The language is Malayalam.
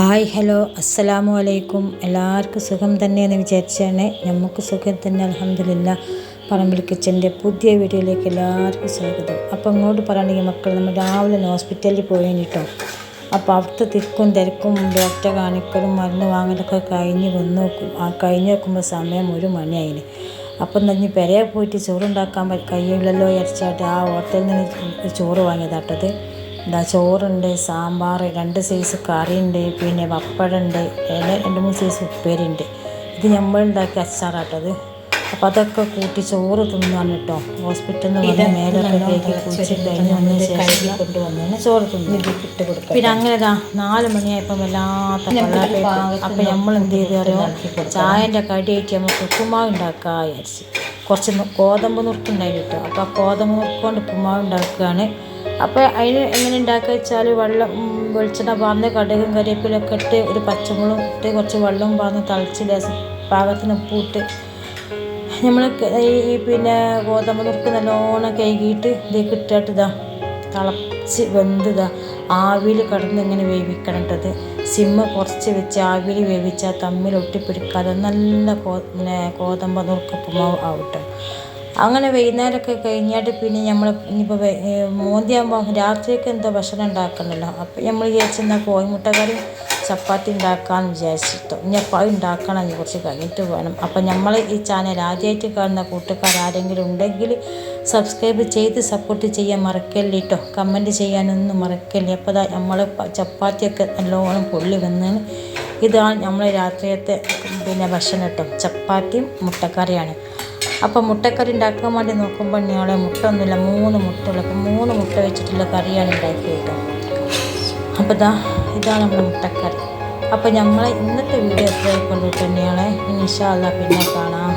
ഹായ് ഹലോ അസ്സലാമു അലൈക്കും. എല്ലാവർക്കും സുഖം തന്നെയെന്ന് വിചാരിച്ചാണ് നമുക്ക് സുഖം തന്നെ അലഹമില്ല പറമ്പിൽ കിച്ചന്റെ പുതിയ വീഡിയോയിലേക്ക് എല്ലാവർക്കും സ്വാഗതം. അപ്പോൾ അങ്ങോട്ട് പറയുകയാണെങ്കിൽ മക്കൾ നമ്മൾ രാവിലെ ഹോസ്പിറ്റലിൽ പോയി കേട്ടോ അപ്പോൾ അവിടുത്തെ തിക്കും തിരക്കും ഡോക്ടർ കാണിക്കലും മരുന്ന് വാങ്ങലൊക്കെ കഴിഞ്ഞ് വന്ന് ആ കഴിഞ്ഞ് നോക്കുമ്പോൾ സമയം ഒരു മണിയായിന്. അപ്പം തന്നെ പെരയെ പോയിട്ട് ചോറുണ്ടാക്കാൻ കഴിയില്ലല്ലോ വിചാരിച്ചായിട്ട് ആ ഹോട്ടലിൽ നിന്ന് ചോറ് വാങ്ങിയതാട്ടത്. എന്താ ചോറുണ്ട് സാമ്പാർ രണ്ട് സൈസ് കറിയുണ്ട് പിന്നെ പപ്പടമുണ്ട് പിന്നെ രണ്ട് മൂന്ന് സൈസ് ഉപ്പേരിയുണ്ട് ഇത് നമ്മൾ ഉണ്ടാക്കിയ അച്ചാറാട്ടത് അപ്പം അതൊക്കെ കൂട്ടി ചോറ് തിന്നാണ് കേട്ടോ ഹോസ്പിറ്റലിൽ നിന്ന് വന്ന് മേലൊക്കെ കഴുകി കുളിച്ച് കഴിഞ്ഞ് വന്നതിന് ശേഷം കൊണ്ടുവന്നു ചോറ് തിന്നു. ഇട്ട് കൊടുക്കും പിന്നെ അങ്ങനെ ഇതാ നാല് മണിയായപ്പം വല്ലാത്ത അപ്പം നമ്മൾ എന്ത് ചെയ്തു അറിയോ? ചായന്റെ കടിയായിട്ട് നമുക്ക് ഉപ്പുമാവ് ഉണ്ടാക്കുക വിചാരിച്ച്. കുറച്ച് ഗോതമ്പ് നുറുക്കുണ്ടായിരുന്നു കേട്ടോ അപ്പോൾ ആ ഗോതമ്പ് നുറുക്കൊണ്ട് ഉപ്പുമാവ് ഉണ്ടാക്കുകയാണ് അപ്പോൾ അതിന് എങ്ങനെ ഉണ്ടാക്കുക വെച്ചാൽ വെള്ളം വെളിച്ചെണ്ണ പാർന്ന് കടുകും കരിവേപ്പിലൊക്കെ ഇട്ട് ഒരു പച്ചമുളകും ഇട്ട് കുറച്ച് വെള്ളം പാർന്ന് തളിച്ച് ലേശം പാകത്തിന് ഉപ്പിട്ട് നമ്മൾ ഈ പിന്നെ ഗോതമ്പ് നുറുക്ക് നല്ലോണം കഴുകിയിട്ട് ഇതിലേക്ക് ഇട്ടിട്ട് ഇതാ തിളച്ച് വെന്ത് ഇതാ ആവിയിൽ കിടന്ന് ഇങ്ങനെ വേവിക്കണം സിമ്മ കുറച്ച് വെച്ച് ആവിയിൽ വേവിച്ചാൽ തമ്മിൽ ഒട്ടിപ്പിടിക്കാതെ നല്ല കോ പിന്നെ ഗോതമ്പ് നുറുക്ക് ഉപ്പുമാവ് ആവട്ടെ. അങ്ങനെ വൈകുന്നേരമൊക്കെ കഴിഞ്ഞിട്ട് പിന്നെ നമ്മൾ ഇനിയിപ്പോൾ മോന്തിയാകുമ്പോൾ രാത്രിയൊക്കെ എന്തോ ഭക്ഷണം ഉണ്ടാക്കണമല്ലോ അപ്പോൾ നമ്മൾ വിചാരിച്ചെന്നാൽ കോഴിമുട്ട കറി ചപ്പാത്തി ഉണ്ടാക്കാമെന്ന് വിചാരിച്ചിട്ടോ. ഇനി അപ്പോൾ അത് ഉണ്ടാക്കണം ഇനി കുറച്ച് കഴിഞ്ഞിട്ട് വേണം. അപ്പോൾ നമ്മൾ ഈ ചാനൽ ആദ്യമായിട്ട് കാണുന്ന കൂട്ടുകാർ ആരെങ്കിലും ഉണ്ടെങ്കിൽ സബ്സ്ക്രൈബ് ചെയ്ത് സപ്പോർട്ട് ചെയ്യാൻ മറക്കല്ലേ കേട്ടോ കമന്റ് ചെയ്യാനൊന്നും മറക്കല്ലേ. അപ്പോൾ നമ്മൾ ചപ്പാത്തിയൊക്കെ നല്ലോണം പൊള്ളി വന്നതിന് ഇതാണ് നമ്മൾ രാത്രിയത്തെ പിന്നെ ഭക്ഷണം കേട്ടോ ചപ്പാത്തിയും മുട്ടക്കറിയാണ്. അപ്പോൾ മുട്ടക്കറി ഉണ്ടാക്കാൻ വേണ്ടി നോക്കുമ്പോൾ ഞങ്ങളെ മുട്ട ഒന്നുമില്ല. മൂന്ന് മുട്ടകൾ അപ്പോൾ മൂന്ന് മുട്ട വെച്ചിട്ടുള്ള കറിയാണ് ഉണ്ടാക്കിയത് അപ്പോൾ ഇതാ ഇതാണ് നമ്മുടെ മുട്ടക്കറി. അപ്പോൾ നമ്മൾ ഇന്നത്തെ വീഡിയോ എത്രയായി കൊണ്ടിട്ട് ഇനി ഇൻഷാല്ല പിന്നെ കാണാം.